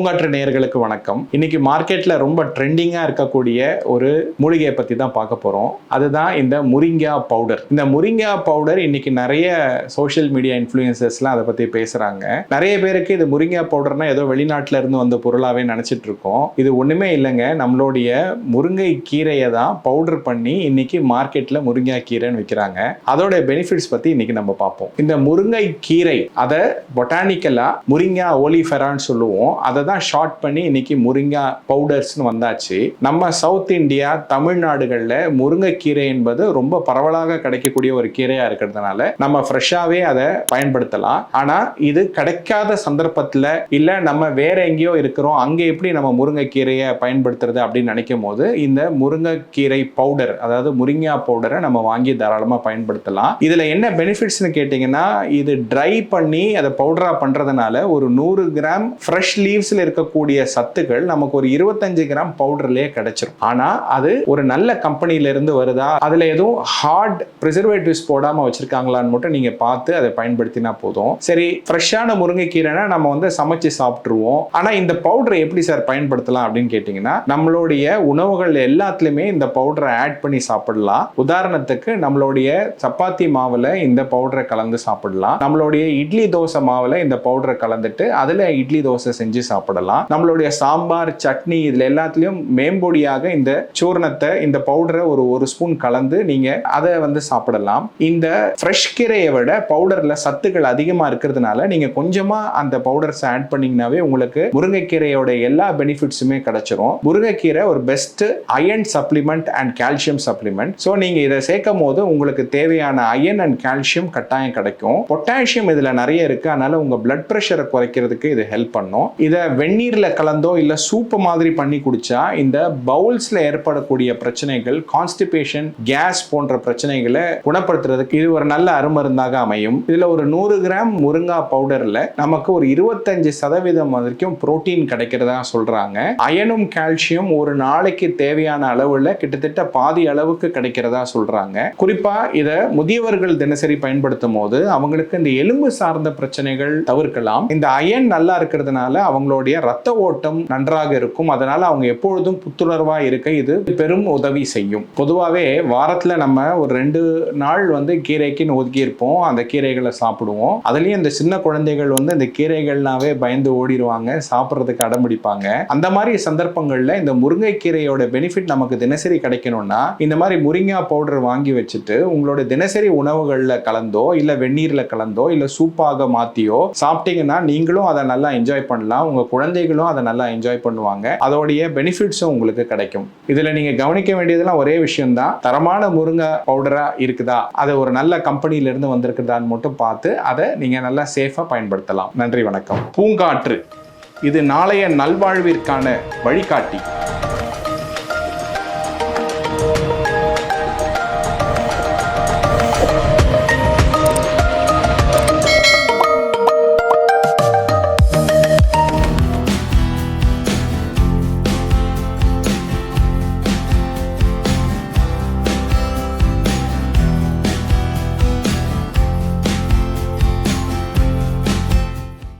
பூங்காற்று நேர்களுக்கு வணக்கம். இன்னைக்கு மார்க்கெட்ல ரொம்ப ட்ரெண்டிங்கா இருக்கக்கூடிய ஒரு மூலிகையை பத்தி தான் பார்க்க போறோம். அதுதான் இந்த முரிங்கா பவுடர் இந்த முரிங்கா பவுடர் இன்னைக்கு நிறைய சோஷியல் மீடியா இன்ஃப்ளூயன்சஸ்லாம் அதை பத்தி பேசுறாங்க. நிறைய பேருக்கு இது முரிங்கா பவுடர்னா ஏதோ வெளிநாட்டுல இருந்து வந்த பொருளாவே நினைச்சிட்டு இருக்கோம். இது ஒண்ணுமே இல்லைங்க. நம்மளுடைய முருங்கை கீரையை தான் பவுடர் பண்ணி இன்னைக்கு மார்க்கெட்ல முருங்கா கீரைன்னு விற்கிறாங்க அதோட பெனிஃபிட்ஸ் பத்தி இன்னைக்கு நம்ம பார்ப்போம். இந்த முருங்கை கீரை அதை பொட்டானிக்கலா முரிங்கா ஓலிஃபெரான்னு சொல்லுவோம். அதை தான் ஷார்ட் பண்ணி இன்னைக்கு முருங்கா பவுடர்ஸ்னு வந்தாச்சு. நம்ம சவுத் இந்தியா தமிழ்நாடுகளில் முருங்கைக்கீரை என்பது ரொம்ப பரவலாக கிடைக்கக்கூடிய ஒரு கீரையா இருக்கிறதுனால நம்ம ஃப்ரெஷ்ஷாகவே அதை பயன்படுத்தலாம். ஆனா இது கிடைக்காத சந்தர்ப்பத்தில் இல்லை நம்ம வேற எங்கேயோ இருக்கிறோம் அங்கே எப்படி நம்ம முருங்கைக்கீரையை பயன்படுத்துறது அப்படின்னு நினைக்கும் போது இந்த முருங்கைக்கீரை பவுடர் அதாவது முருங்கா பவுடரை நம்ம வாங்கி தாராளமாக பயன்படுத்தலாம். இதுல என்ன பெனிஃபிட்ஸ்னு கேட்டிங்கன்னா இது ட்ரை பண்ணி அதை பவுடரா பண்றதுனால ஒரு நூறு கிராம் ஃப்ரெஷ் லீவ்ஸில் இருக்கக்கூடிய சத்துக்கள் நமக்கு ஒரு இருபத்தஞ்சு கிராம் பவுடர்லயே கிடைச்சிரும். ஆனா அது ஒரு நல்ல கம்பெனில இருந்து வருதா? அதுல எதுவும் ஹார்ட் ப்ரிசர்வேட்டிவ்ஸ் போடாம வச்சிருக்காங்களான்னு மட்டும் நீங்க பார்த்து அதை பயன்படுத்தினா போதும். சரி ஃப்ரெஷ்ஷான முருங்கைக்கீரைனா நம்ம வந்து சமைச்சு சாப்பிட்டுருவோம். ஆனா இந்த பவுடரை எப்படி சார் பயன்படுத்தலாம் அப்படின்னு கேட்டிங்கன்னா நம்மளுடைய உணவுகள் எல்லாத்துலயுமே இந்த பவுடரை ஆட் பண்ணி சாப்பிடலாம். உதாரணத்துக்கு நம்மளுடைய சப்பாத்தி மாவுல இந்த பவுடரை கலந்து சாப்பிடலாம். நம்மளுடைய இட்லி தோசை மாவுல இந்த பவுடரை கலந்துட்டு அதுல இட்லி தோசை செஞ்சு சாப்பிடலாம். சாப்பிடலாம். நம்மளுடைய சாம்பார் சட்னி இதுல எல்லாத்துலயும் மேம்பொடியாக இந்த சூர்ணத்தை இந்த பவுடரை ஒரு ஒரு ஸ்பூன் கலந்து நீங்க அதை வந்து சாப்பிடலாம். இந்த ஃப்ரெஷ் கீரையை விட பவுடர்ல சத்துக்கள் அதிகமா இருக்கிறதுனால நீங்க கொஞ்சமா அந்த பவுடர்ஸ் ஆட் பண்ணீங்கன்னாவே உங்களுக்கு முருங்கைக்கீரையோட எல்லா பெனிஃபிட்ஸுமே கிடைச்சிரும். முருங்கைக்கீரை ஒரு best iron supplement and calcium supplement so நீங்க இதை சேர்க்கும் போது உங்களுக்கு தேவையான அயன் அண்ட் கால்சியம் கட்டாயம் கிடைக்கும். பொட்டாசியம் இதுல நிறைய இருக்கு. அதனால உங்க பிளட் ப்ரெஷரை குறைக்கிறதுக்கு இது ஹெல்ப் பண்ணும். இதை வெந்நீரில் கலந்தோ இல்லை சூப்பு மாதிரி பண்ணி குடிச்சா இந்த பவுல்ஸ்ல ஏற்படக்கூடிய பிரச்சனைகள் கான்ஸ்டிபேஷன் கேஸ் போன்ற பிரச்சனைகளை குணப்படுத்துறதுக்கு இது ஒரு நல்ல அருமருந்தாக அமையும். இதுல ஒரு நூறு கிராம் முருங்கா பவுடர்ல நமக்கு ஒரு இருபத்தஞ்சு சதவீதம் வரைக்கும் புரோட்டீன் கிடைக்கிறதா சொல்றாங்க. அயனும் கால்சியம் ஒரு நாளைக்கு தேவையான அளவுல கிட்டத்தட்ட பாதி அளவுக்கு கிடைக்கிறதா சொல்றாங்க. குறிப்பா இதை முதியவர்கள் தினசரி பயன்படுத்தும் போது அவங்களுக்கு இந்த எலும்பு சார்ந்த பிரச்சனைகள் தவிர்க்கலாம். இந்த அயன் நல்லா இருக்கிறதுனால அவங்களோட அவங்களுடைய ரத்த ஓட்டம் நன்றாக இருக்கும். அதனால அவங்க எப்பொழுதும் புத்துணர்வாக இருக்க இது பெரும் உதவி செய்யும். பொதுவாகவே வாரத்தில் நம்ம ஒரு ரெண்டு நாள் வந்து கீரைக்குன்னு ஒதுக்கி இருப்போம் அந்த கீரைகளை சாப்பிடுவோம். அதுலேயும் இந்த சின்ன குழந்தைகள் வந்து இந்த கீரைகள்னாவே பயந்து ஓடிடுவாங்க. சாப்பிட்றதுக்கு அடம்பிடிப்பாங்க அந்த மாதிரி சந்தர்ப்பங்களில் இந்த முருங்கைக்கீரையோட பெனிஃபிட் நமக்கு தினசரி கிடைக்கணும்னா இந்த மாதிரி முருங்கா பவுடர் வாங்கி வச்சுட்டு உங்களோட தினசரி உணவுகளில் கலந்தோ இல்லை வெந்நீரில் கலந்தோ இல்லை சூப்பாக மாற்றியோ சாப்பிட்டீங்கன்னா நீங்களும் அதை நல்லா என்ஜாய் பண்ணலாம். உங்கள் குழந்தைகளும் அதை நல்லா என்ஜாய் பண்ணுவாங்க. அதோடைய பெனிஃபிட்ஸும் உங்களுக்கு கிடைக்கும். இதுல நீங்க கவனிக்க வேண்டியதெல்லாம் ஒரே விஷயம் தான் தரமான முருங்கை பவுடரா இருக்குதா? அது ஒரு நல்ல கம்பெனில இருந்து வந்திருக்குதான்னு மட்டும் பார்த்து அதை நீங்க நல்லா சேஃபா பயன்படுத்தலாம். நன்றி வணக்கம். பூங்காற்று. இது நாளைய நல்வாழ்விற்கான வழிகாட்டி.